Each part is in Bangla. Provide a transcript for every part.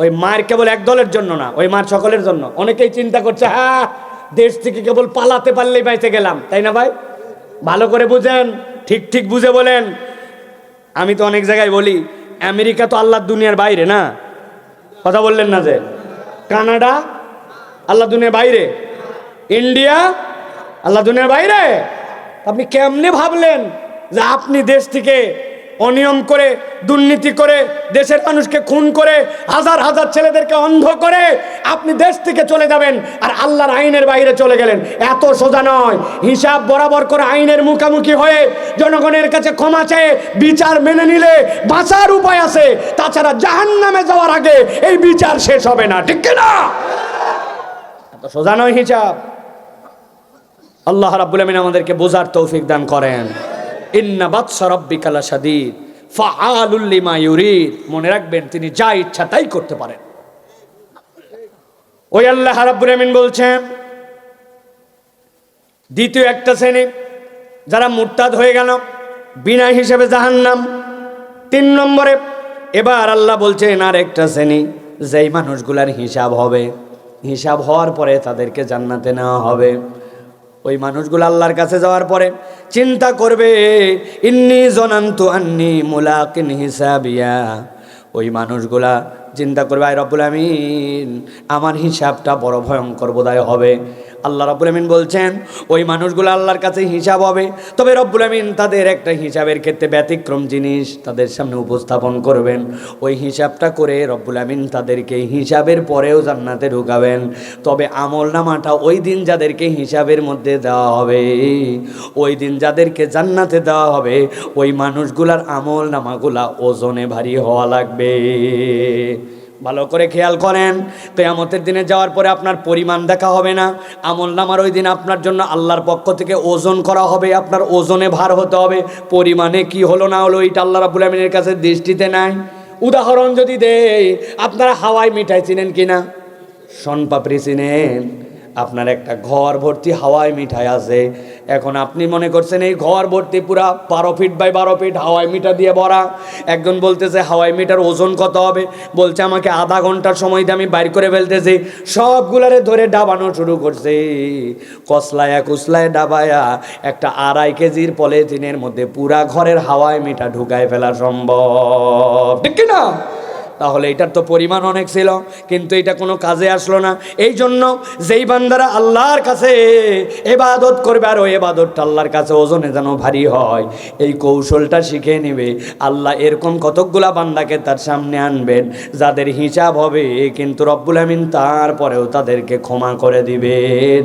ওই মার কেবল এক দলের জন্য না, ওই মার সকলের জন্য। অনেকেই চিন্তা করছে হ্যাঁ দেশ থেকে কেবল পালাতে পারলেই বাইতে গেলাম। তাই না ভাই? ভালো করে বুঝেন, ঠিক ঠিক বুঝে বলেন। আমি তো অনেক জায়গায় বলি, আমেরিকা তো আল্লাহ দুনিয়ার বাইরে না? কথা বললেন না যে? কানাডা আল্লাহ দুনিয়ার বাইরে? ইন্ডিয়া আল্লাহ দুনিয়ার বাইরে? আপনি কেমনে ভাবলেন যে আপনি দেশ থেকে অনিয়ম করে, দুর্নীতি করে, দেশের মানুষকে খুন করে, হাজার হাজার ছেলেদেরকে অন্ধ করে আপনি দেশ থেকে চলে যাবেন আর আল্লাহর আইনের বাইরে চলে গেলেন। এত সোজা নয়। হিসাব বরাবর করে আইনের মুখামুখি হয়ে জনগণের কাছে ক্ষমা চেয়ে বিচার মেনে নিলে বাঁচার উপায় আছে। তাছাড়া জাহান নামে যাওয়ার আগে এই বিচার শেষ হবে না। ঠিক না এত সোজা নয় হিসাব। আল্লাহ রাব্বুল আমিন আমাদেরকে বোঝার তৌফিক দান করেন। ইন্না বাদশা রব্বিকালা সাদিদ ফাআলুল লিমা ইউরিদ। মনে রাখবেন, তিনি যা ইচ্ছা তাই করতে পারেন। ওই আল্লাহ রাব্বুল বলছেন, দ্বিতীয় একটা শ্রেণি, যারা মুরতাদ হয়ে গেল, বিনা হিসেবে জাহান্নাম। তিন নম্বরে, এবার আল্লাহ বলছেন আর একটা শ্রেণি, যেই মানুষগুলার হিসাব হবে, হিসাব হওয়ার পরে তাদেরকে জান্নাতে নেওয়া হবে। ওই মানুষগুলো আল্লাহর কাছে যাওয়ার পরে চিন্তা করবে, ইন্নি জনান্তু আন্নি মুলাকিন হিসাবিয়া। ওই মানুষগুলা চিন্তা করবে, আয় রব্বুল আমিন, আমার হিসাবটা বড় ভয়ঙ্কর বোধহয় হবে। আল্লাহ রব্বুল আমিন বলছেন, ওই মানুষগুলো আল্লাহর কাছে হিসাব হবে। তবে রব্বুল আমিন তাদের একটা হিসাবের ক্ষেত্রে ব্যতিক্রম জিনিস তাদের সামনে উপস্থাপন করবেন। ওই হিসাবটা করে রব্বুল আমিন তাদেরকে হিসাবের পরেও জান্নাতে ঢুকাবেন। তবে আমল নামাটা ওই দিন যাদেরকে হিসাবের মধ্যে দেওয়া হবে, ওই দিন যাদেরকে জান্নাতে দেওয়া হবে, ওই মানুষগুলার আমল নামাগুলা ওজনে ভারী হওয়া লাগবে। ভালো করে খেয়াল করেন, কেয়ামতের দিনে যাওয়ার পরে আপনার পরিমাণ দেখা হবে না। আমল নামার ওই দিন আপনার জন্য আল্লাহর পক্ষ থেকে ওজন করা হবে, আপনার ওজনে ভার হতে হবে। পরিমাণে কি হলো না হলো এইটা আল্লাহ রাবুল আমিনের কাছে দৃষ্টিতে নাই। উদাহরণ যদি দেয় আপনারা হাওয়ায় মিঠাই চিনেন কিনা? শনপাপড়ি চিনেন। আপনার একটা ঘর ভর্তি হাওয়াই মিঠাই আছে। এখন আপনি মনে করছেন এই ঘর ভর্তি পুরা বারো ফিট বাই বারো ফিট হাওয়াই মিঠা দিয়ে ভরা। একজন বলতেছে হাওয়াই মিটার ওজন কত হবে? বলছে, আমাকে আধা ঘণ্টার সময় আমি বাইর করে ফেলতেছি। সবগুলারে ধরে ডাবানো শুরু করছে। কসলায়া কুসলায় ডাবায়া, একটা আড়াই কেজির পলিথিনের মধ্যে পুরা ঘরের হাওয়াই মিঠা ঢুকায় ফেলা সম্ভব। ঠিক না তাহলে এটার তো পরিমাণ অনেক ছিল, কিন্তু এটা কোনো কাজে আসলো না। এই জন্য যেই বান্দারা আল্লাহর কাছে এবাদত করবে, আর ওই এবাদতটা আল্লাহর কাছে ওজনে যেন ভারী হয়, এই কৌশলটা শিখে নেবে। আল্লাহ এরকম কতকগুলা বান্দাকে তার সামনে আনবেন, যাদের হিসাব হবে, কিন্তু রব্বুল আমিন তারপরেও তাদেরকে ক্ষমা করে দিবেন।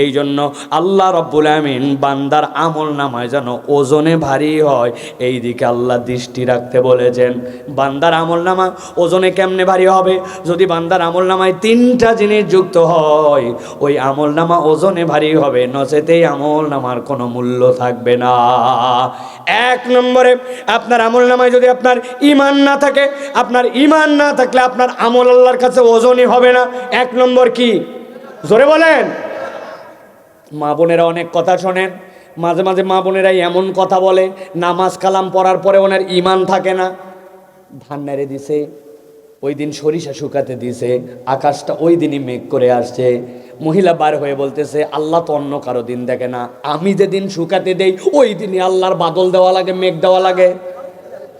এই জন্য আল্লাহ রব্বুল আমিন বান্দার আমল নামায় যেন ওজনে ভারী হয়, এই দিকে আল্লাহ দৃষ্টি রাখতে বলেছেন। বান্দার আমল নামা ওজনে কেমনে ভারী হবে? যদি বান্দার আমল নামায় তিনটা জিনিস যুক্ত হয়, ওই আমল নামা ওজনে ভারী হবে। নচেতেই আমল নামার কোনো মূল্য থাকবে না। এক নম্বরে, আপনার আমল নামায় যদি আপনার ইমান না থাকে, আপনার ইমান না থাকলে আপনার আমল আল্লাহর কাছে ওজনই হবে না। এক নম্বর কি? জোরে বলেন। মা বোনেরা অনেক কথা শোনেন। মাঝে মাঝে মা বোনেরাই এমন কথা বলে, নামাজ কালাম পড়ার পরে ওনার ইমান থাকে না। ধান নেড়ে দিছে ওই দিন সরিষা শুকাতে দিছে, আকাশটা ওই দিনই মেঘ করে আসছে। মহিলা বার হয়ে বলতেছে, আল্লাহ তো অন্য কারও দিন দেখে না। আমি যেদিন শুকাতে দেই ওই দিনই আল্লাহর বাদল দেওয়া লাগে, মেঘ দেওয়া লাগে।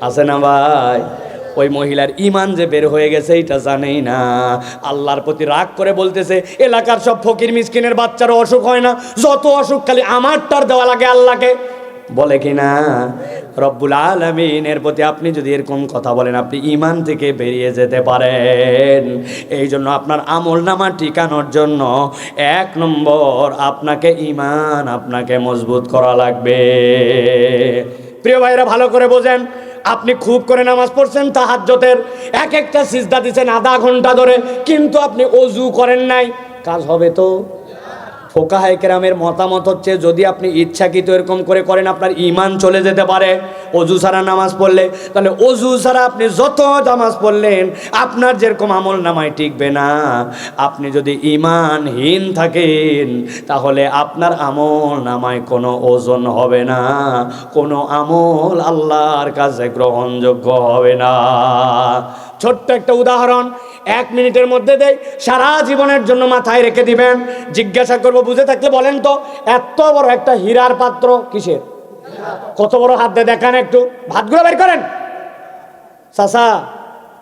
আছে না ভাই? ওই মহিলার ইমান যে বের হয়ে গেছে, এটা জানেই না। আল্লাহর প্রতি রাগ করে বলতেছে, এলাকার সব ফকির, মিসকিনের বাচ্চারও অসুখ হয় না। যত অসুখ খালি আমারটার দেওয়া লাগে আল্লাহকে। বলে কি না রব্বুল আলমিনের প্রতি আপনি যদি এরকম কথা বলেন, আপনি ইমান থেকে বেরিয়ে যেতে পারেন। এই জন্য আপনার আমল নামা টিকানোর জন্য এক নম্বর আপনাকে ইমান আপনাকে মজবুত করা লাগবে। প্রিয় ভাইরা ভালো করে বোঝেন। আপনি খুব করে নামাজ পড়ছেন তাহাজ্জতের এক একটা সিজদা দিচ্ছেন আধা ঘণ্টা ধরে, কিন্তু আপনি অজু করেন নাই। কাজ হবে তো। ফোকাহায় কেরামের মতামত হচ্ছে, যদি আপনি ইচ্ছাকৃত এরকম করে করেন, আপনার ইমান চলে যেতে পারে। অজু সারা নামাজ পড়লে, তাহলে অজু সারা আপনি যত নামাজ পড়লেন, আপনার যেরকম আমল নামায় টিকবে না। আপনি যদি ইমানহীন থাকেন, তাহলে আপনার আমল নামায় কোনো ওজন হবে না। কোনো আমল আল্লাহর কাছে গ্রহণযোগ্য হবে না। ছোট্ট একটা উদাহরণ এক মিনিটের মধ্যে দেয় সারা জীবনের জন্য মাথায় রেখে দিবেন। জিজ্ঞাসা করব, বুঝে থাকলে বলেন তো, এত বড় একটা হীরার পাত্র কিসের? কত বড় হাত দিয়ে দেখান একটু। ভাতগুলো বের করেন। চাষা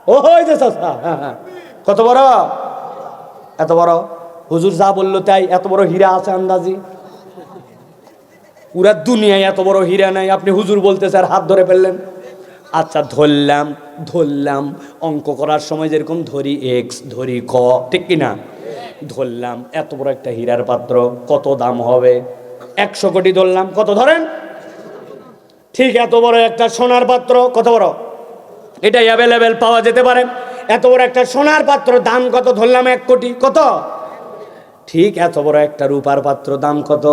ও ওই যে চাষা হ্যাঁ হ্যাঁ। কত বড়? এত বড়। হুজুর যা বলল তাই, এত বড় হীরা আছে আন্দাজি। পুরা দুনিয়ায় এত বড় হীরা নাই। আপনি হুজুর বলতে স্যার হাত ধরে ফেললেন। আচ্ছা ধরলাম ধরলাম, অঙ্ক করার সময় যেরকম ধরি এক্স ধরি ক, ঠিক কি না ধরলাম, এত বড় একটা হীরার পাত্র, কত দাম হবে? একশো কোটি ধরলাম, কত ধরেন? ঠিক এত বড় একটা সোনার পাত্র, কত বড়? এটা অ্যাভেলেবেল পাওয়া যেতে পারে। এত বড় একটা সোনার পাত্র, দাম কত? ধরলাম এক কোটি, কত? ঠিক এত বড় একটা রূপার পাত্র, দাম কত?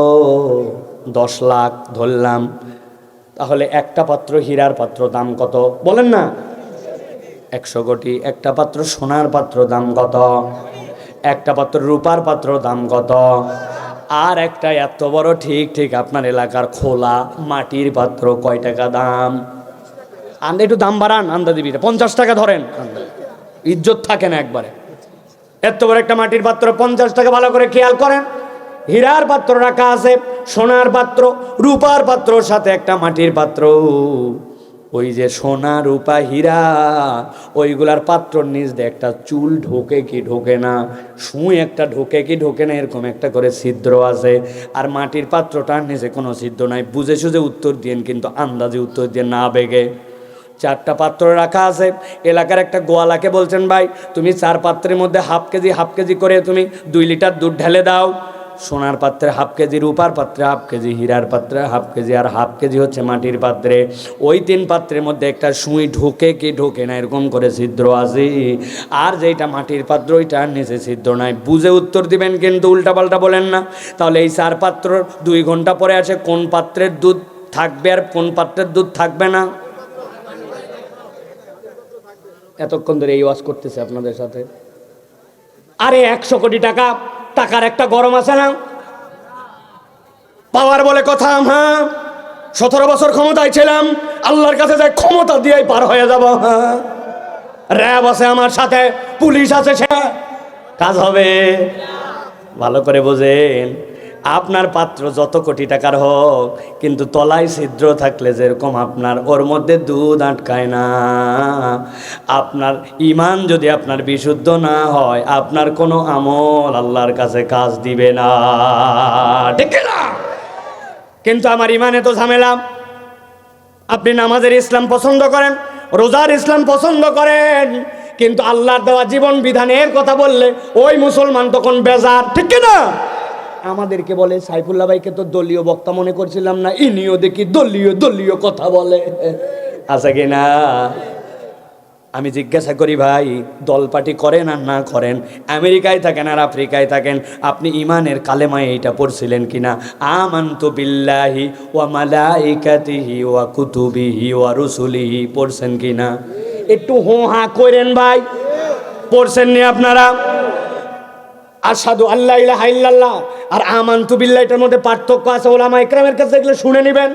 দশ লাখ ধরলাম। তাহলে একটা পাত্র হীরার পাত্র দাম কত? বলেন না। একশো কোটি, একটা পাত্র সোনার পাত্র দাম কত? একটা পাত্র রূপার পাত্র দাম কত? আর একটা এত বড়, ঠিক ঠিক, আপনার এলাকার খোলা মাটির পাত্র কয় টাকা দাম? আন্দা একটু দাম বাড়ান, আন্দা দিবি পঞ্চাশ টাকা ধরেন। ইজ্জত থাকে না একবারে। এত বড় একটা মাটির পাত্র, পঞ্চাশ টাকা ভালো করে খেয়াল করেন। হীরার পাত্র রাখা আছে। সোনার পাত্র, রূপার পাত্রর সাথে একটা মাটির পাত্র। ওই যে সোনা, রূপা, হীরা, ওইগুলার পাত্রর নিচ দিয়ে একটা চুল ঢোকে কি ঢোকে না, সুই একটা ঢোকে কি ঢোকে না, এরকম একটা করে ছিদ্র আছে। আর মাটির পাত্রটার নিচে কোনো ছিদ্র নাই, বুঝে সুঝে উত্তর দিয়েন, কিন্তু আন্দাজে উত্তর দিয়ে না বেগে। চারটা পাত্র রাখা আছে, এলাকার একটা গোয়ালাকে বলছেন, ভাই, তুমি চার পাত্রের মধ্যে হাফ কেজি হাফ কেজি করে তুমি দুই লিটার দুধ ঢেলে দাও। সোনার পাত্রে হাফ কেজি, রূপার পাত্রে হাফ কেজি, হীরার পাত্রে হাফ কেজি আর হাফ কেজি হচ্ছে মাটির পাত্রে। ওই তিন পাত্রের মধ্যে একটা সুই ঢোকে কি ঢোকে না, এরকম করে ছিদ্র আছে। আর যেটা মাটির পাত্র ওইটার নিচে ছিদ্র নাই। বুঝে উত্তর দিবেন কিন্তু উল্টাপাল্টা বলেন না। তাহলে এই চার পাত্র দুই ঘণ্টা পরে আছে, কোন পাত্রের দুধ থাকবে আর কোন পাত্রের দুধ থাকবে না? এতক্ষণ ধরে এই ওয়াজ করতেছে আপনাদের সাথে। আরে একশো কোটি টাকা টাকার একটা গরম আছে না? পাওয়ার বলে কথা হ্যাঁ? সতেরো বছর ক্ষমতায় ছিলাম, আল্লাহর কাছে যাই ক্ষমতা দিয়ে পার হয়ে যাব হ্যাঁ? র্যাব আছে আমার সাথে, পুলিশ আছে সে। কাজ হবে। ভালো করে বোঝেন। আপনার পাত্র যত কোটি টাকার হোক, কিন্তু তলায় ছিদ্র থাকলে যেরকম আপনার, ওর মধ্যে দুধ আটকায় না। আপনার ইমান যদি আপনার বিশুদ্ধ না হয়, আপনার কোনো আমল আল্লাহর কাছে কাজ দিবে না। ঠিক না কিন্তু আমার ইমানে তো ঝামেলা। আপনি নামাজের ইসলাম পছন্দ করেন, রোজার ইসলাম পছন্দ করেন, কিন্তু আল্লাহর দেওয়া জীবন বিধানের কথা বললে ওই মুসলমান তখন বেজার। ঠিক না আমাদেরকে বলে, সাইফুল্লাহ ভাইকে তো দলীয় বক্তা মনে করছিলাম না, ইনিও দেখি দলীয় দলীয় কথা বলে। আছে কি না? আমি জিজ্ঞাসা করি, ভাই দল পার্টি করেন আর না করেন? আমেরিকায় থাকেন আর আফ্রিকায় থাকেন? আপনি ইমানের কালেমায় এইটা পড়ছিলেন কিনা আমান্তু বিল্লাহি ওয়া মালাইকাতিহি ওয়া কুতুবিহি ওয়া রুসুলিহি। পড়ছেন কিনা একটু হো হা করেন ভাই। পড়ছেন নি আপনারা? আসাদু আল্লাহ ইলাহা ইল্লাল্লাহ। আর আমান্তু বিল্লাহ এটার মধ্যে পার্থক্য আছে ওলামা ইকরামের কাছে এগুলো শুনে নেবেন।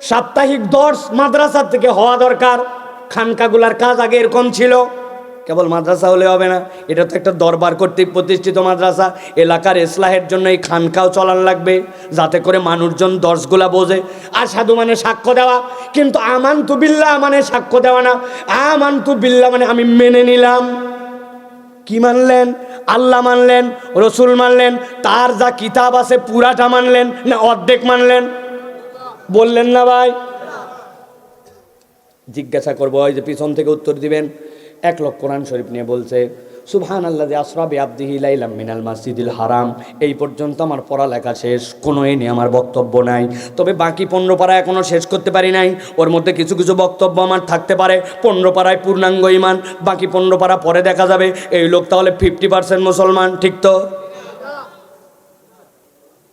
সাপ্তাহিক দর্শ মাদ্রাসার থেকে হওয়া দরকার। খানকাগুলার কাজ আগে এরকম ছিল। কেবল মাদ্রাসা হলে হবে না। এটা তো একটা দরবার কর্তৃক প্রতিষ্ঠিত মাদ্রাসা। এলাকার ইসলাহের জন্য এই খানকাও চলান লাগবে। যাতে করে মানুষজন দর্শগুলা বোঝে। আর সাধু মানে সাক্ষ্য দেওয়া। কিন্তু আমান্তু বিল্লা মানে সাক্ষ্য দেওয়া না। আমান্তু বিল্লা মানে আমি মেনে নিলাম। কি মানলেন? আল্লাহ মানলেন, রসুল মানলেন, তার যা কিতাব আছে পুরাটা মানলেন, না অর্ধেক মানলেন? বললেন না ভাই। জিজ্ঞাসা করব, ওই যে পিছন থেকে উত্তর দিবেন, এক লক্ষ কোরআন শরীফ নিয়ে বলছে সুবহান আল্লাহ আসরাবি আব্দিহি লাইলাম মিনাল মাসজিদুল হারাম। এই পর্যন্ত আমার পড়ালেখা শেষ কোনো এ নিয়ে আমার বক্তব্য নাই। তবে বাকি পনেরো পাড়া এখনও শেষ করতে পারি নাই। ওর মধ্যে কিছু কিছু বক্তব্য আমার থাকতে পারে। পনেরো পাড়ায় পূর্ণাঙ্গ ইমান বাকি পনেরো পাড়া পরে দেখা যাবে। এই লোক তাহলে ফিফটি পার্সেন্ট মুসলমান, ঠিক তো?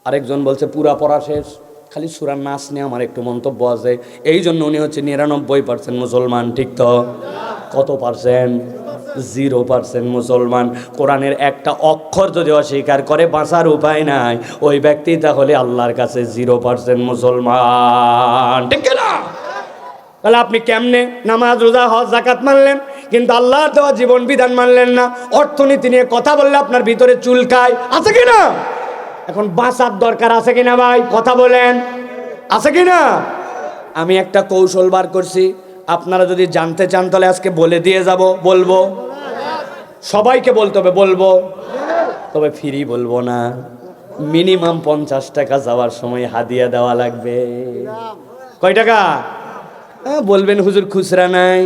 আরেকজন বলছে, পুরা পড়া শেষ। খালি সুরার নাচ নিয়ে আমার একটু মন্তব্য আছে। এই জন্য উনি হচ্ছে নিরানব্বই পার্সেন্ট মুসলমান, ঠিক তো? কত পার্সেন্ট জিরো পার্সেন্ট মুসলমান। কোরআনের একটা অক্ষর যদি অস্বীকার করে, বাঁচার উপায় নাই। ওই ব্যক্তি তাহলে আল্লাহর কাছে জিরো পার্সেন্ট মুসলমান, ঠিক না? তাহলে আপনি কেমনে নামাজ, রোজা, হজ জাকাত মানলেন? কিন্তু আল্লাহর দেওয়া জীবন বিধান মানলেন না। অর্থনীতি নিয়ে কথা বললে আপনার ভিতরে চুলকায়। আছে কি না? এখন বাঁচার দরকার আছে কিনা ভাই? কথা বলেন। আছে কি না আমি একটা কৌশল বার করছি। আপনারা যদি জানতে চান তাহলে আজকে বলে দিয়ে যাব। বলব? সবাইকে বলতে হবে বলব? তবে ফিরি বলব না। মিনিমাম পঞ্চাশ টাকা যাওয়ার সময় হাদিয়া দেওয়া লাগবে। কয় টাকা? বলবেন হুজুর খুচরা নাই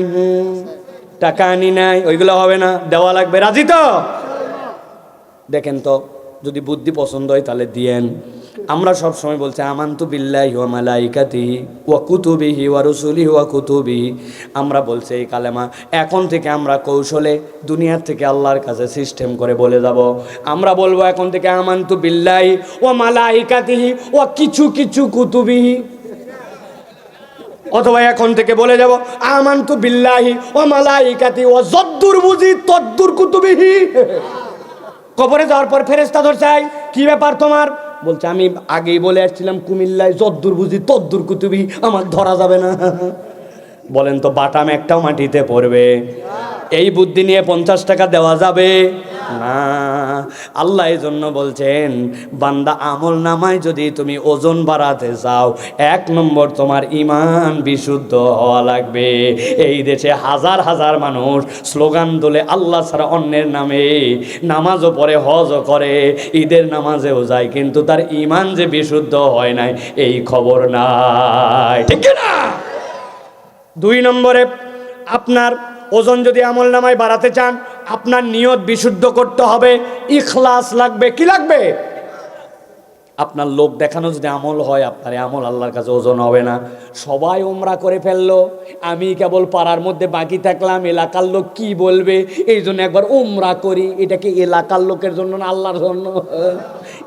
টাকা আনি নাই ওইগুলো হবে না দেওয়া লাগবে। রাজি তো? দেখেন তো যদি বুদ্ধি পছন্দ হয় তাহলে দিয়েন। আমরা সব সময় বলছি, আমান্তু বিল্লাহি ওয়া মালাইকাতিহি ওয়া কুতুবিহি ওয়া রুসুলিহি ওয়া কুতুবিহি। আমরা বলছি, এই কালেমা এখন থেকে আমরা কৌশলে দুনিয়ার থেকে আল্লাহর কাছে সিস্টেম করে বলে যাব। আমরা বলব, এখন থেকে আমান্তু বিল্লাহি ওয়া মালাইকাতিহি ওয়া কিছু কিছু কুতুবিহি। অথবা এখন থেকে বলে যাব, আমান্তু বিল্লাহি ওয়া মালাইকাতি ওয়া যদ্দুর বুঝি তদ্দুর কুতুবিহি। কবরে যাওয়ার পর ফেরেস্তা ধর চাই, কি ব্যাপার তোমার? বলছে, আমি আগেই বলে আসছিলাম, কুমিল্লায় যদ্দুর বুঝি, তদ্দুর কুতুবি, আমার ধরা যাবে না। বলেন তো, বাটাম একটাও মাটিতে পড়বে। এই বুদ্ধি নিয়ে পঞ্চাশ টাকা দেওয়া যাবে? না। আল্লাহ এই জন্য বলছেন, বান্দা আমল নামায় যদি তুমি ওজন বাড়াতে চাও, এক নম্বর তোমার ইমান বিশুদ্ধ হওয়া লাগবে। এই দেশে হাজার হাজার মানুষ স্লোগান তোলে, আল্লাহ ছাড়া অন্যের নামে নামাজও পড়ে, হজও করে, ঈদের নামাজেও যায়, কিন্তু তার ইমান যে বিশুদ্ধ হয় নাই, এই খবর নাই। ঠিক না? দুই নম্বরে আপনার ওজন যদি আমল নামায় বাড়াতে চান, আপনার নিয়ত বিশুদ্ধ করতে হবে, ইখলাস লাগবে, কি লাগবে? আপনার লোক দেখানো যদি আমল হয়, আপনার আমল আল্লাহর কাছে ওজন হবে না। সবাই ওমরা করে ফেলল, আমি কেবল পাড়ার মধ্যে বাকি থাকলাম, এলাকার লোক কি বলবে? এই জন্য একবার ওমরা করি, এটা কি এলাকার লোকের জন্য না আল্লাহর জন্য?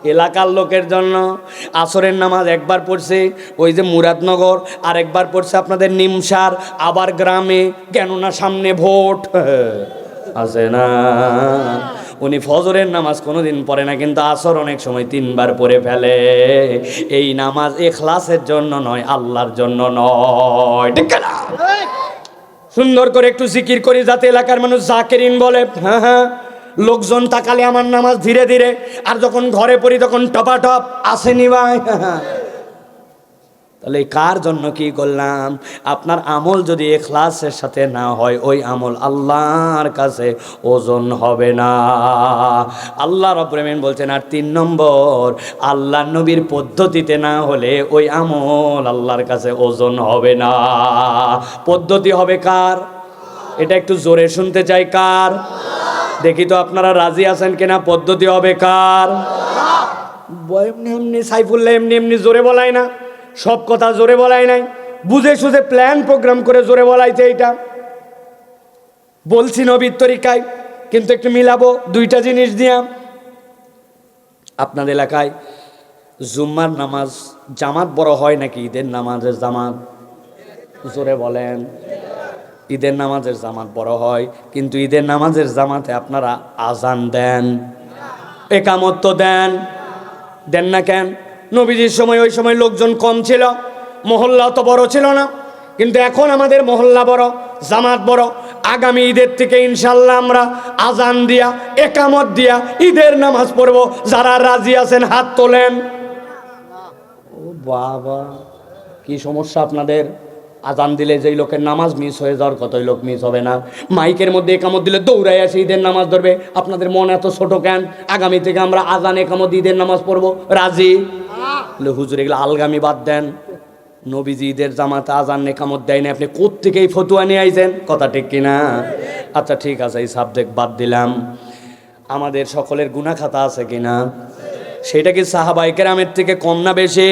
এলাকার লোকের জন্য আসরের নামাজ একবার পড়ছে ওই যে মুরাদনগর আর একবার পড়ছে আপনাদের নিমসার আবার গ্রামে কেননা সামনে ভোট। আছে না? উনি ফজরের নামাজ কোনোদিন পড়ে না কিন্তু আসর অনেক সময় তিনবার পড়ে ফেলে। এই নামাজ এখলাসের জন্য নয় আল্লাহর জন্য নয়। ঠিক না? সুন্দর করে একটু জিকির করি যাতে এলাকার মানুষ জাকেরিন বলে। হ্যাঁ হ্যাঁ। লোকজন তাকালে আমার নামাজ ধীরে ধীরে, আর যখন ঘরে পড়ি তখন টপাটপ, আসেনি ভাই। তাহলে কার জন্য কি করলাম? আপনার আমল যদি এখলাসের সাথে না হয়, ওই আমল আল্লাহর কাছে ওজন হবে না। আল্লাহ রব্রেমিন বলছেন, আর তিন নম্বর আল্লাহ নবীর পদ্ধতিতে না হলে ওই আমল আল্লাহর কাছে ওজন হবে না। পদ্ধতি হবে কার? এটা একটু জোরে শুনতে চাই, কার? দেখি তো আপনারা রাজি আছেন কিনা? পদ্ধতি হবে কার এমনি এমনি সাইফুল্লাহ এমনি এমনি জোরে বলাই না। সব কথা জোরে বলাই নাই। বুঝে সুঝে প্ল্যান প্রোগ্রাম করে জোরে বলাইছে এইটা। বলছি নবীর তরিকায়, কিন্তু একটু মিলাবো, দুইটা জিনিস দিয়া। আপনার এলাকায় জুম্মার নামাজ, জামাত বড় হয় নাকি ঈদের নামাজের জামাত? জোরে বলেন। ঈদের নামাজের জামাত বড় হয়, কিন্তু ঈদের নামাজের জামাতে আপনারা আজান দেন, একামত তো দেন দেন না কেন? নবীজির সময় ওই সময় লোকজন কম ছিল, মহল্লা তো বড় ছিল না, কিন্তু এখন আমাদের মহল্লা বড়, জামাত বড়। আগামী ঈদের থেকে ইনশাল্লাহ আমরা আজান দিয়া, একামত দিয়া ঈদের নামাজ পড়ব। যারা রাজি আছেন, হাত তোলেন। ও বাবা, কি সমস্যা আপনাদের? আজান দিলে যেই লোকের নামাজ মিস হয়ে যাওয়ার কতই লোক মিস হবে না। মাইকের মধ্যে একামত দিলে দৌড়াই আসে, ঈদের নামাজ ধরবে। আপনাদের মন এত ছোট কেন? আগামী থেকে আমরা আজান, একামত, ঈদের নামাজ পড়ব। রাজি? হুজুর, এগুলো আলগামি বাদ দেন। নবীজি ঈদের জামাতে আজান, একামত দেয়নি আপনি কোত্থেকে এই ফতুয়া নিয়ে আইছেন? কথা ঠিক কিনা? আচ্ছা ঠিক আছে, এই সাবজেক্ট বাদ দিলাম। আমাদের সকলের গুণা খাতা আছে কিনা? সেটা কি সাহাবাই কেরামের থেকে কম না বেশি?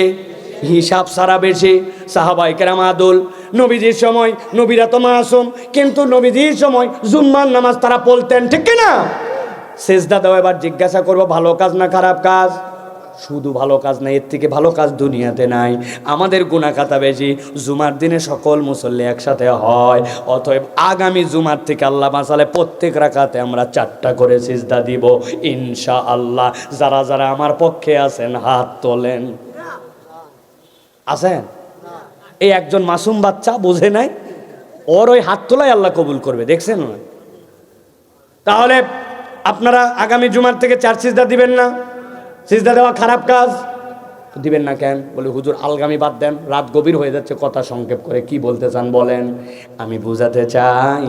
হিসাব সারা বেশি? সাহাবাই কেরাম আদুল নবীজির সময় নবীরা তো মাসুম, কিন্তু নবীজির সময় জুম্মার নামাজ তারা পড়তেন, ঠিক কিনা? সেজদা দাও, এবার জিজ্ঞাসা করব, ভালো কাজ না খারাপ কাজ? শুধু ভালো কাজ না, এর থেকে ভালো কাজ দুনিয়াতে নাই। আমাদের গুণাখাতা বেশি, জুমার দিনে সকল মুসল্লি একসাথে হয়। অতএব আগামী জুমার থেকে আল্লাহ বাঁচালে প্রত্যেক রাখাতে আমরা চারটা করে সিজদা দিব ইনশা আল্লাহ যারা যারা আমার পক্ষে আছেন, হাত তোলেন। আছেন? এই একজন মাসুম বাচ্চা বোঝে নাই, ওর ওই হাত তোলাই আল্লাহ কবুল করবে, দেখছেন তাহলে আপনারা আগামী জুমার থেকে চার সিজদা দিবেন না। সিজদা দেওয়া খারাপ কাজ। দিবেন না কেন? বলে, হুজুর, আলগামি বাদ দেন। রাত গভীর হয়ে যাচ্ছে। কথা সংক্ষেপ করে কি বলতে চান বলেন? আমি বুঝাতে চাই,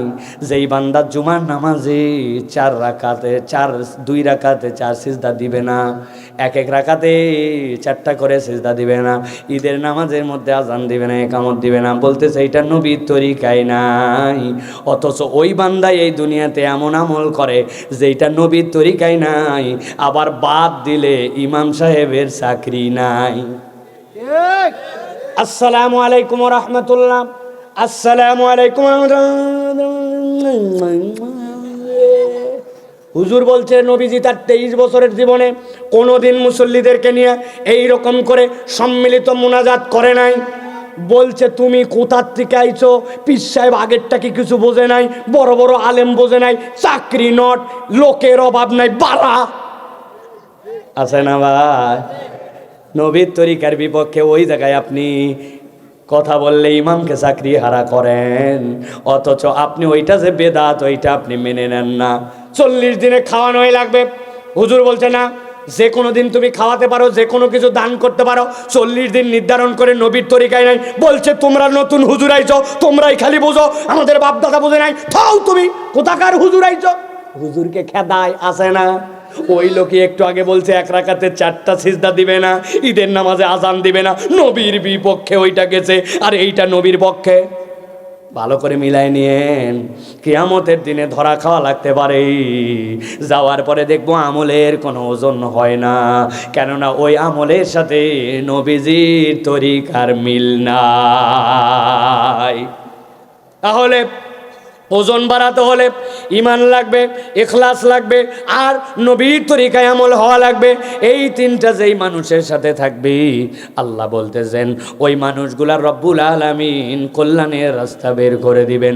যেই বান্দার জুমার নামাজে চার রাকাতে, চার, দুই রাকাতে চার সিজদা দিবে না, এক এক রাকাতে চারটা করে সিজদা দিবে না, ঈদের নামাজের মধ্যে আজান দিবে না, একামত দিবে না, বলতেছে এটা নবীর তরিকায় নাই। অথচ ওই বান্দাই এই দুনিয়াতে এমন আমল করে যেটা নবীর তরিকায় নাই। আবার বাদ দিলে ইমাম সাহেবের চাকরি নাই। আসসালামু আলাইকুম রহমতুল্লাহ। আসসালামু আলাইকুম হুজুর বলছে নবীজি তার তেইশ বছরের জীবনে কোনোদিন মুসল্লিদেরকে নিয়ে এই রকম করে সম্মিলিত মোনাজাত করে নাই। বলছে তুমি কোথার থেকে আইছো? পিস সাহেব আগেরটা কি কিছু বোঝে নাই? বড় বড় আলেম বোঝে নাই? চাকরি নট লোকের অভাব নাই বাড়া। আছে না ভাই? নবীর তরিকার বিপক্ষে ওই জায়গায় আপনি কথা বললে ইমামকে চাকরি হারা করেন। অথচ আপনি ওইটা যে বেদাত, ওইটা আপনি মেনে নেন না। চল্লিশ দিনে খাওয়ানোই লাগবে। হুজুর বলছে, না, যে কোনো দিন তুমি খাওয়াতে পারো, যে কোনো কিছু দান করতে পারো। চল্লিশ দিন নির্ধারণ করে নবীর তরিকায় নাই। বলছে, তোমরা নতুন হুজুর আইছো, তোমরাই খালি বোঝো, আমাদের বাপ দাদা বোঝে নাই। থাও তুমি, কোথাকার হুজুর আইছো? হুজুরকে খেদায়, আসে না। ওই লোকই একটু আগে বলছে, এক রাকাতে চারটা সিজদা দিবে না, ঈদের নামাজে আজান দিবে না, নবীর বিপক্ষে ওইটা গেছে, আর এইটা নবীর পক্ষে। ভালো করে মিলাই নিয়েন, কেয়ামতের দিনে ধরা খাওয়া লাগতে পারে। যাওয়ার পরে দেখব আমলের কোনো ওজন হয় না, কেননা ওই আমলের সাথে নবীজির তরিকার মিল নাই। তাহলে ওজন বাড়াতে হলে ইমান লাগবে এখলাস লাগবে, আর নবীর তরিকায় আমল হওয়া লাগবে। এই তিনটা যেই মানুষের সাথে থাকবে, আল্লাহ বলতেছেন, ওই মানুষগুলার রব্বুল আলামিন কল্যাণের রাস্তা বের করে দিবেন।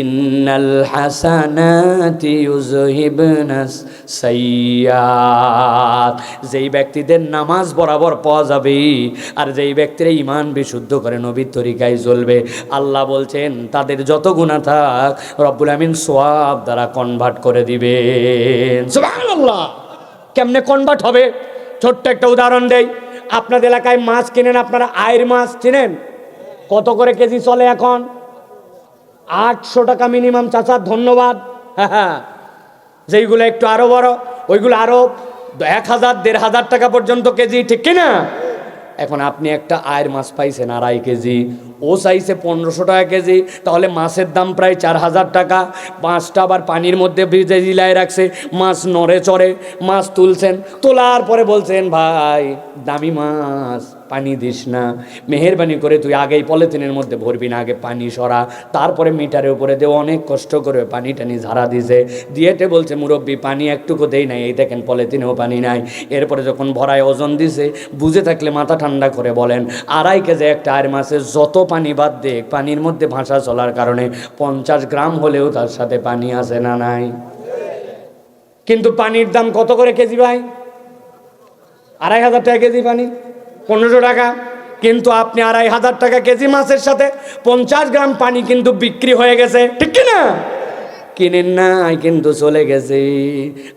ইন্নাল হাসানাতি ইউযহিবনাস সাইয়্যাত। যেই ব্যক্তিদের নামাজ বরাবর পাওয়া যাবে আর যেই ব্যক্তিরা ইমান বিশুদ্ধ করে নবীর তরিকায় চলবে, আল্লাহ বলছেন, তাদের যত গুণা থাক, রব্বুল আমিন সোয়াব দ্বারা কনভার্ট করে সুবহানাল্লাহ! কেমনে কনভার্ট হবে? ছোট্ট একটা উদাহরণ দেই। আপনাদের এলাকায় মাছ কিনেন, আপনারা আয়ের মাছ চিনেন? কত করে কেজি চলে এখন? আটশো টাকা মিনিমাম চাচা, ধন্যবাদ। হ্যাঁ হ্যাঁ। যেইগুলো একটু আরও বড়, ওইগুলো আরও এক হাজার, দেড় হাজার টাকা পর্যন্ত কেজি, ঠিক কিনা? এখন আপনি একটা আয়ের মাছ পাইছেন, আড়াই কেজি, ও চাইছে পনেরোশো টাকা কেজি, তাহলে মাছের দাম প্রায় চার হাজার টাকা। মাছটা আবার পানির মধ্যে ভিজে জিলায় রাখছে, মাছ নড়ে চড়ে, মাছ তুলছেন, তোলার পরে বলছেন, ভাই, দামি মাছ। পানি দিস না। মেহেরবানি করে তুই আগেই পলিথিনের মধ্যে ভরবি না, আগে পানি সরা। তারপরে মিটারের উপরে দে, অনেক কষ্ট করে পানি টানি ঝাড়া দিছে। দিয়েতে বলছে, মুরব্বী, পানি একটুকু দেই নাই, এই দেখেন পলিথিনেও পানি নাই। এরপরে যখন ভরায় ওজন দিছে, বুঝে থাকলে মাথা ঠান্ডা করে বলেন, আড়াই কেজি একটা আর মাসে যত পানি বাদ দে পানির মধ্যে ভাষা চলার কারণে পঞ্চাশ গ্রাম হলেও তার সাথে পানি আসে না নাই। কিন্তু পানির দাম কত করে কেজি ভাই? আড়াই হাজার টাকা কেজি পানি? পনেরোশো টাকা, কিন্তু আপনি আড়াই হাজার টাকা কেজি মাছের সাথে পঞ্চাশ গ্রাম পানি কিন্তু বিক্রি হয়ে গেছে। ঠিক কি না? কিনেন নাই, কিন্তু চলে গেছে।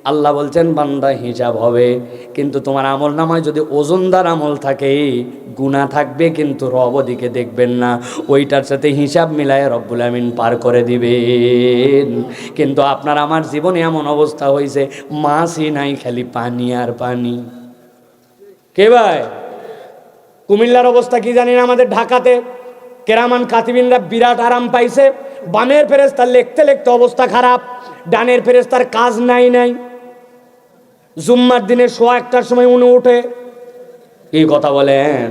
আল্লাহ বলছেন, বান্দা, হিসাব হবে। কিন্তু তোমার আমল নামায় যদি ওজনদার আমল থাকে গুণা থাকবে, কিন্তু রব দিকে দেখবেন না। ওইটার সাথে হিসাব মিলায় রব্বুল আমিন পার করে দিবেন। কিন্তু আপনার আমার জীবনে এমন অবস্থা হয়েছে, মাছই নাই, খালি পানি আর পানি। কে ভাই? কুমিল্লার অবস্থা কি জানি না আমাদের ঢাকাতে। কেরামান কাতিবিনরা বিরাট আরাম পাইছে। বামের ফেরেস্তার লেখতে লেখতে অবস্থা খারাপ। ডানের ফেরেস্তার কাজ নাই নাই। জুম্মার দিনে শোয়া একটার সময় উনি উঠে। এই কথা বলেন?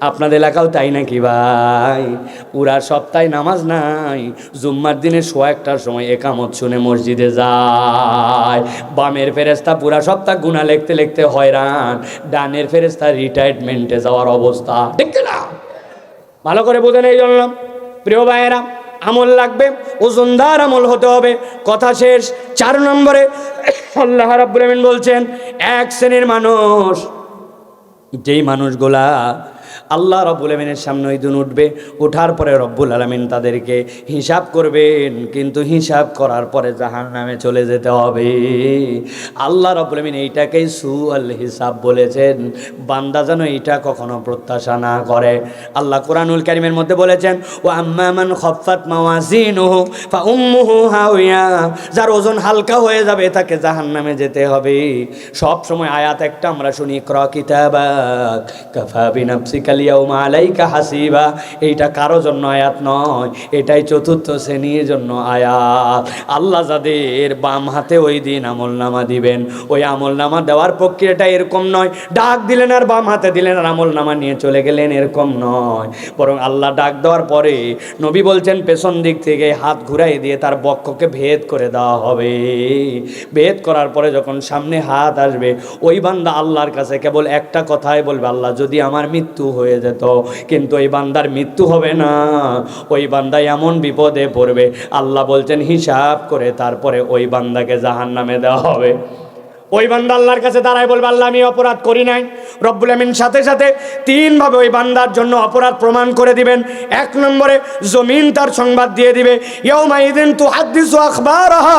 আপনাদের এলাকাও তাই নাকি ভাই? পুরা সপ্তাহে নামাজ নাই, জুম্মার দিনে সোয়া একটার সময় একামত শুনে মসজিদে যায়। বামের ফেরেস্তা পুরা সপ্তাহ গুণা লিখতে লিখতে হয়রান, ডানের ফেরেস্তা রিটায়ারমেন্টে যাওয়ার অবস্থা। ঠিক না? ভালো করে বোঝেন এই জন্য প্রিয় ভাইয়েরা, আমল লাগবে, ওজনদার আমল হতে হবে। কথা শেষ, চার নম্বরে আল্লাহ রাব্বুল বলছেন, এক শ্রেণির মানুষ, যেই মানুষগুলা আল্লাহ রব্বুল আলমিনের সামনে ওই দিন উঠবে, উঠার পরে রব্বুল আলমিন তাদেরকে হিসাব করবেন। কিন্তু হিসাব করার পরে জাহান নামে চলে যেতে হবে। আল্লাহ রব্বুল আলমিন এইটাকেই সু আল হিসাব বলেছেন। বান্দা যেন এইটা কখনো প্রত্যাশা না করে। আল্লাহ কোরআনুল কারিমের মধ্যে বলেছেন ও আম্মামান খফাত হাওয়া যার ওজন হালকা হয়ে যাবে, তাকে জাহান্নামে যেতে হবে। সব সময় আয়াত একটা আমরা শুনি, ক্র কিতাবাক কাফা ইয়াউমা আলাইকা হাসিবা। এইটা কারও জন্য আয়াত নয়, এটাই চতুর্থ শ্রেণির জন্য আয়াত। আল্লাহ যাদের বাম হাতে ওই দিন আমল নামা দিবেন, ওই আমল নামা দেওয়ার প্রক্রিয়াটা এরকম নয়, ডাক দিলেন আর বাম হাতে দিলেন আর আমল নামা নিয়ে চলে গেলেন এরকম নয়। বরং আল্লাহ ডাক দেওয়ার পরে নবী বলছেন, পেছন দিক থেকে হাত ঘুরাই দিয়ে তার বক্ষকে ভেদ করে দেওয়া হবে। ভেদ করার পরে যখন সামনে হাত আসবে, ওই বান্দা আল্লাহর কাছে কেবল একটা কথাই বলবে, আল্লাহ, যদি আমার মৃত্যু হয়ে যেত। কিন্তু ওই বান্দার মৃত্যু হবে না। ওই বান্দা এমন বিপদে পড়বে। আল্লাহ বলছেন, হিসাব করে তারপরে ওই বান্দাকে জাহান নামে দেওয়া হবে। ওই বান্দা আল্লাহর কাছে দাঁড়ায় বলবে, আল্লাহ, আমি অপরাধ করি নাই। রব্বুল আমিন সাথে সাথে তিনভাবে ওই বান্দার জন্য অপরাধ প্রমাণ করে দিবেন। এক নম্বরে, জমিন তার সংবাদ দিয়ে দিবে। আখবারাহা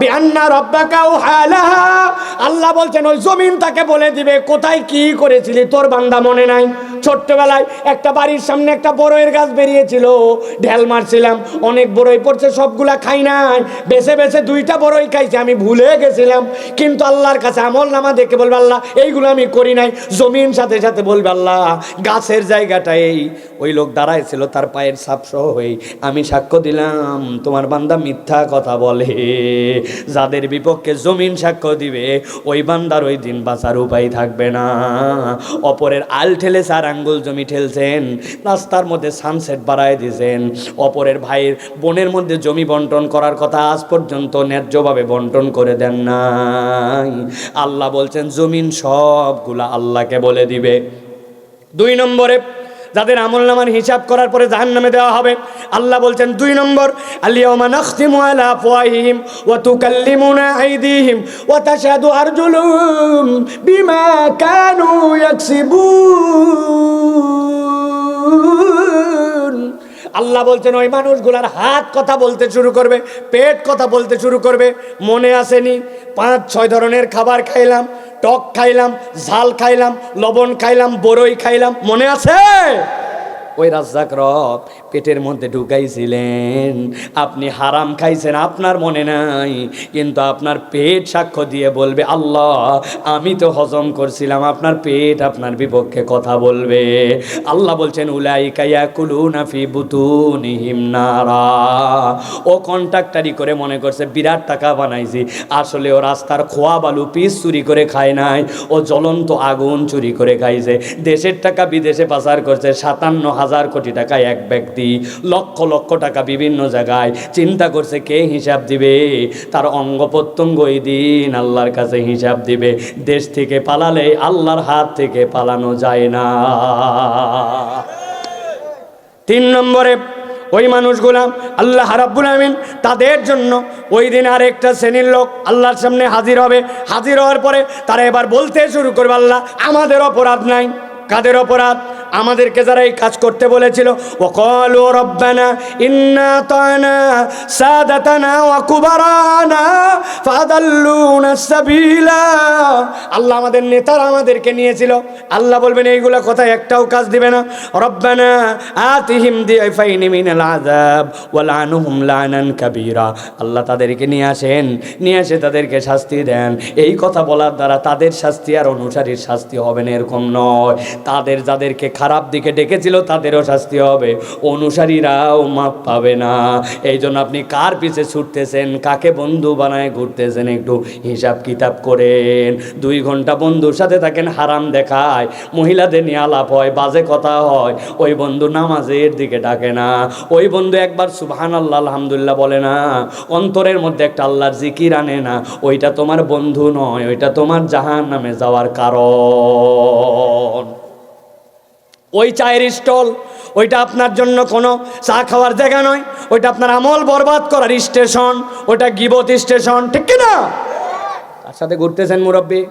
বিআন্না রাব্বাকা ওয়াহালাহা আল্লাহ বলছেন, ওই জমিন তাকে বলে দিবে, কোথায় কি করেছিলি? তোর বান্দা মনে নাই? ছোট্টবেলায় একটা বাড়ির সামনে একটা বড়ইয়ের গাছ বেরিয়েছিল, ঢেল মারছিলাম। অনেক বড়ই পড়ছে, সবগুলা খাই নাই। বেছে বেছে দুইটা বড়ই খাইছে, আমি ভুলে গেছিলাম। কিন্তু আল্লাহর কাছে আমল নামা দেখে বলবে আল্লাহ, এইগুলো আমি করি নাই। জমিন সাথে সাথে বলবে আল্লাহ, গাছের জায়গাটা এই। ওই লোক দাঁড়ায় ছিল তার পায়ের সাপ সহ হয়ে আমি সাক্ষ্য দিলাম, তোমার বান্দা মিথ্যা কথা বলে। যাদের বিপক্ষে জমিন সাক্ষ্য দিবে, ওই বান্দার ওই দিন বাঁচার উপায় থাকবে না। অপরের আল ঠেলে চার আঙ্গুল জমি ঠেলছেন, রাস্তার মধ্যে সানসেট বাড়ায় দিয়েছেন অপরের ভাইয়ের বোনের মধ্যে জমি বন্টন করার কথা আজ পর্যন্ত ন্যায্যভাবে বন্টন করে দেন নাই। আল্লাহ বলছেন, জমিন সবগুলা আল্লাহকে বলে দিবে। দুই নম্বরে, যাদের আমল নামার হিসাব করার পরে জাহান নামে দেওয়া হবে, আল্লাহ বলছেন, দুই নম্বর বিমা আল্লাহ বলছেন, ওই মানুষগুলার হাত কথা বলতে শুরু করবে, পেট কথা বলতে শুরু করবে, মনে আসেনি। পাঁচ, ছয় ধরনের খাবার খাইলাম, টক খাইলাম, ঝাল খাইলাম, লবণ খাইলাম, বরই খাইলাম, মনে আছে? ওই রাজ্জাক রব পেটের মধ্যে ঢুকাইছিলেন। আপনি হারাম খাইছেন, আপনার মনে নাই, কিন্তু আপনার পেট সাক্ষ্য দিয়ে বলবে, আল্লাহ, আমি তো হজম করছিলাম, আপনার পেট আপনার বিপক্ষে কথা বলবে। আল্লাহ বলছেন উলাই কাইয়া কুলু নাফি বুতুনিহিম নারা। ও কন্ট্রাক্টারি করে মনে করছে, বিরাট টাকা বানাইছি, আসলে ও রাস্তার খোয়া বালু পিস চুরি করে খায় নাই, ও জ্বলন্ত আগুন চুরি করে খাইছে। দেশের টাকা বিদেশে পাচার করছে, সাতান্ন হাজার কোটি টাকা এক ব্যক্তি, লক্ষ লক্ষ টাকা বিভিন্ন জায়গায় চিন্তা করছে কে হিসাব দিবে? তার অঙ্গ প্রত্যঙ্গ ওই দিন, আল্লাহর কাছে হিসাব দিবে। দেশ থেকে পালালে আল্লাহর হাত থেকে পালানো যায় না। তিন নম্বরে, ওই মানুষগুলা আল্লাহ রাব্বুল আমিন তাদের জন্য ওই দিন আরেকটা শ্রেণির লোক আল্লাহর সামনে হাজির হবে। হাজির হওয়ার পরে তারা এবার বলতে শুরু করবে, আল্লাহ, আমাদের অপরাধ নাই। কাদের অপরাধ? আমাদেরকে যারা এই কাজ করতে বলেছিল ও কলু রব্বানা ইন্না তানা সাদাতানা ওয়া কুবারানা ফাদাল্লুনা সাবিলা। আল্লাহ আমাদের নেতারা আমাদেরকে নিয়েছিল। আল্লাহ বলবেন, এইগুলো কথা একটাও কাজ দিবে না। রব্বানা আতিহিম দিয়াইফাইনি মিনাল আযাব ওয়া লানুহুম লানান কাবীরা। আল্লাহ তাদেরকে নিয়ে আসেন, নিয়ে এসে তাদেরকে শাস্তি দেন। এই কথা বলার দ্বারা তাদের শাস্তি আর অনুসারীর শাস্তি হবে না, এরকম নয়। তাদের যাদেরকে খারাপ দিকে ডেকেছিল, তাদেরও শাস্তি হবে। অনুসারীরাও মাপ পাবে না। এই জন্য আপনি কার পিছে ছুটতেছেন? কাকে বন্ধু বানায় ঘুরতেছেন? একটু হিসাব কিতাব করেন। দুই ঘণ্টা বন্ধুর সাথে থাকেন, হারাম দেখায়। মহিলাদের নিয়ে আলাপ হয়, বাজে কথা হয়। ওই বন্ধু নামাজের দিকে ডাকে না। ওই বন্ধু একবার সুবহান আল্লাহ আলহামদুলিল্লাহ বলে না। অন্তরের মধ্যে একটা আল্লাহর জিকির আনে না। ওইটা তোমার বন্ধু নয়, ওইটা তোমার জাহান নামে যাওয়ার কারণ। ওই চায়ের স্টল, ওইটা আপনার জন্য কোনো চা খাওয়ার জায়গা নয়, ওইটা আপনার আমল বরবাদ করার স্টেশন, ওইটা গিবত স্টেশন, ঠিক কি না তার সাথে ঘুরতেছেন মুরব্বী?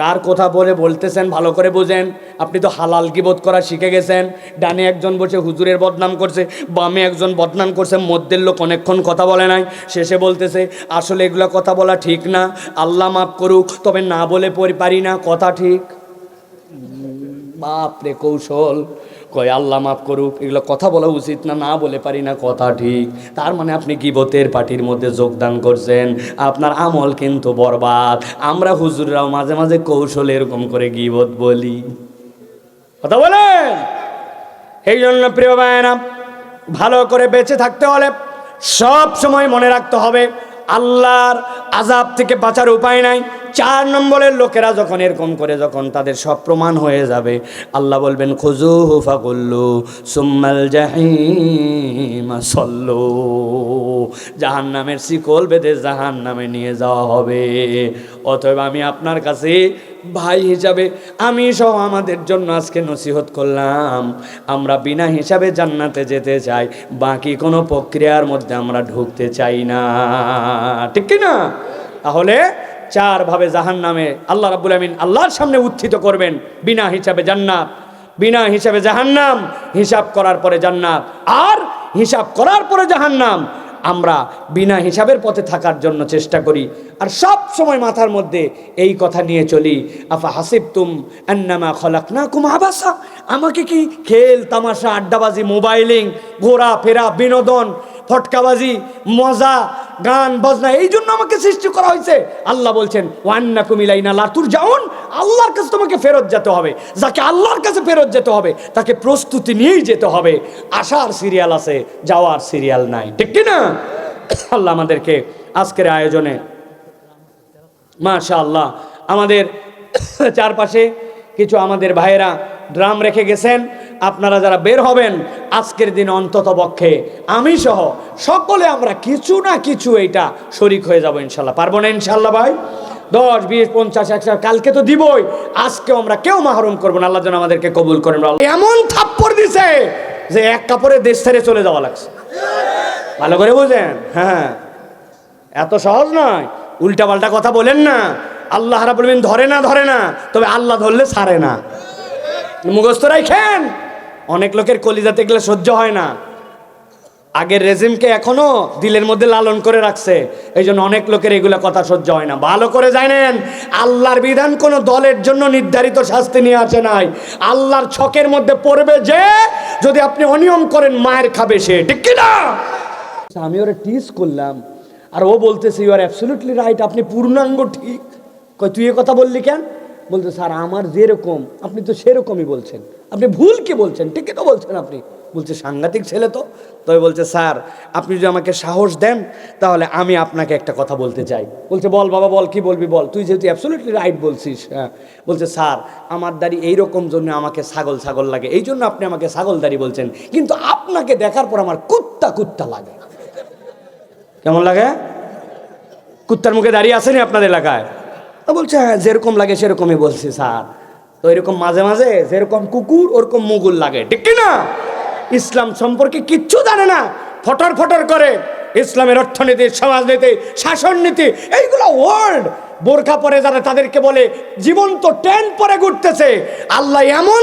কার কথা বলে বলতেছেন ভালো করে বোঝেন। আপনি তো হালাল বোধ করা শিখে গেছেন। ডানে একজন বসে হুজুরের বদনাম করছে, বামে একজন বদনাম করছে, মধ্যের লোক অনেকক্ষণ কথা বলে নাই। শেষে বলতেছে, আসলে এগুলো কথা বলা ঠিক না, আল্লাহ মাফ করুক, তবে না বলে পারি না, কথা ঠিক। বাপরে কৌশল। কয়, আল্লাহ মাফ করুক। এগুলো কথা বলা উচিত না না বলে পারি না, কথা ঠিক। তার মানে আপনি গিবতের পার্টির মধ্যে যোগদান করছেন। আপনার আমল কিন্তু বরবাদ। আমরা হুজুররাও মাঝে মাঝে কৌশল এরকম করে গিবত বলি। কথা বলেন? এই জন্য প্রিয় ভাইয়েরা, ভালো করে বেঁচে থাকতে হলে সব সময় মনে রাখতে হবে আল্লাহর আজাব থেকে বাঁচার উপায় নাই। চার নম্বরের লোকেরা যখন এরকম করে, যখন তাদের সব প্রমাণ হয়ে যাবে, আল্লাহ বলবেন খুজু হুফা করলু সুম্মাল জাহি সল্লু। জাহান নামের শিকল বেদে জাহান নামে নিয়ে যাওয়া হবে। অতএব আমি আপনার কাছে ভাই হিসাবে, আমি সহ আমাদের জন্য আজকে নসিহত করলাম। আমরা বিনা হিসাবে জান্নাতে যেতে চাই, বাকি কোনো প্রক্রিয়ার মধ্যে আমরা ঢুকতে চাই না। ঠিক না তাহলে চারভাবে জাহান নামে আল্লাহ রাবুল আমিন আল্লাহর সামনে উত্থিত করবেন, বিনা হিসাবে জান্নাত। বিনা হিসাবে জাহান্নাম, হিসাব করার পরে জান্নাত। আর হিসাব করার পরে জাহান্নাম। আমরা বিনা হিসাবের পথে থাকার জন্য চেষ্টা করি। আর সব সময় মাথার মধ্যে এই কথা নিয়ে চলি, আফা হাসিব তুম আন্নামা খলাক না কুম আবাসা আমাকে কি খেল, তামাশা, আড্ডাবাজি, মোবাইলিং ঘোরা ফেরা বিনোদন ফটকাবাজি, মজা, গান, বাজনা, এই জন্য আমাকে সৃষ্টি করা হয়েছে। আল্লাহ বলছেন ওয়ান্না কুমিলাইনা লাতুর যাউন আল্লাহর কাছে তোমাকে ফেরত যেতে হবে। যাকে আল্লাহর কাছে ফেরত যেতে হবে, তাকে প্রস্তুতি নিয়েই যেতে হবে। আসার সিরিয়াল আছে, যাওয়ার সিরিয়াল নাই। ঠিক না? আল্লাহ আমাদেরকে আজকের আয়োজনে মাশা আল্লাহ আমাদের চারপাশে কিছু আমাদের ভাইয়েরা ড্রাম রেখে গেছেন। আপনারা যারা বের হবেন, আজকের দিন অন্তত পক্ষে আমি সহ সকলে আমরা কিছু না কিছু এইটা শরিক হয়ে যাব ইনশাল্লাহ। পারব না ইনশাল্লাহ ভাই? দশ, বিশ, পঞ্চাশ, একশো, কালকে তো দিবই, আজকেও আমরা কেউ মাহরুম করব না। আল্লাহ যেন আমাদেরকে কবুল করেন। এমন থাপ্পড় দিছে যে এক কাপড়ে দেশ ছেড়ে চলে যাওয়া লাগছে। ভালো করে বুঝেন হ্যাঁ। এত সহজ নয়। উল্টা পাল্টা কথা বলেন না। আল্লাহ আলামিন ধরে না ধরে না। তবে আল্লাহ ধরলে ছাড়ে না। মুখস্থ রাখেন। অনেক লোকের কলিজাতে গেলে সহ্য হয় না। আগের রেজিমকে এখনও দিলের মধ্যে লালন করে রাখছে। এই জন্য অনেক লোকের এগুলো কথা সহ্য হয় না। ভালো করে জানেন, আল্লাহর বিধান কোনো দলের জন্য নির্ধারিত শাস্তি নিয়ে আসে নাই। আল্লাহর ছকের মধ্যে পড়বে যে, যদি আপনি অনিয়ম করেন, মায়ের খাবে সে। ঠিক কি না? আমি ওরা টিস করলাম, আর ও বলতেছে ইউ আর অ্যাবসলিউটলি রাইট আপনি পূর্ণাঙ্গ ঠিক। কই তুই এ কথা বললি কেন? বলতে স্যার, আমার যেরকম, আপনি তো সেরকমই বলছেন। আপনি ভুল কি বলছেন? ঠিকই তো বলছেন আপনি। বলছে, সাংঘাতিক ছেলে তো। তবে বলছে, স্যার, আপনি যদি আমাকে সাহস দেন, তাহলে আমি আপনাকে একটা কথা বলতে চাই। বলছে, বল বাবা, বল, কি বলবি বল? তুই যেহেতু অ্যাবসলিউটলি রাইট বলছিস হ্যাঁ। বলছে, স্যার, আমার দাড়ি এইরকম জন্য আমাকে ছাগল ছাগল লাগে। এই জন্য আপনি আমাকে ছাগল দাড়ি বলছেন। কিন্তু আপনাকে দেখার পর আমার কুত্তা কুত্তা লাগে। কেমন লাগে? কুত্তার মুখে দাঁড়িয়ে আসেনি আপনার এলাকায়? বলছে হ্যাঁ যেরকম লাগে সেরকমই বলছি, স্যার। তো এরকম মাঝে মাঝে যেরকম কুকুর, ওরকম মুগুল লাগে, ঠিক না ইসলাম সম্পর্কে কিচ্ছু জানে না। ফটর ফটর করে ইসলামের অর্থনীতি, সমাজনীতি শাসন নীতি এইগুলো ওয়ার্ল্ড বোরখা পরে যারা তাদেরকে বলে জীবন তো টেন পরে ঘুরতেছে। আল্লাহ এমন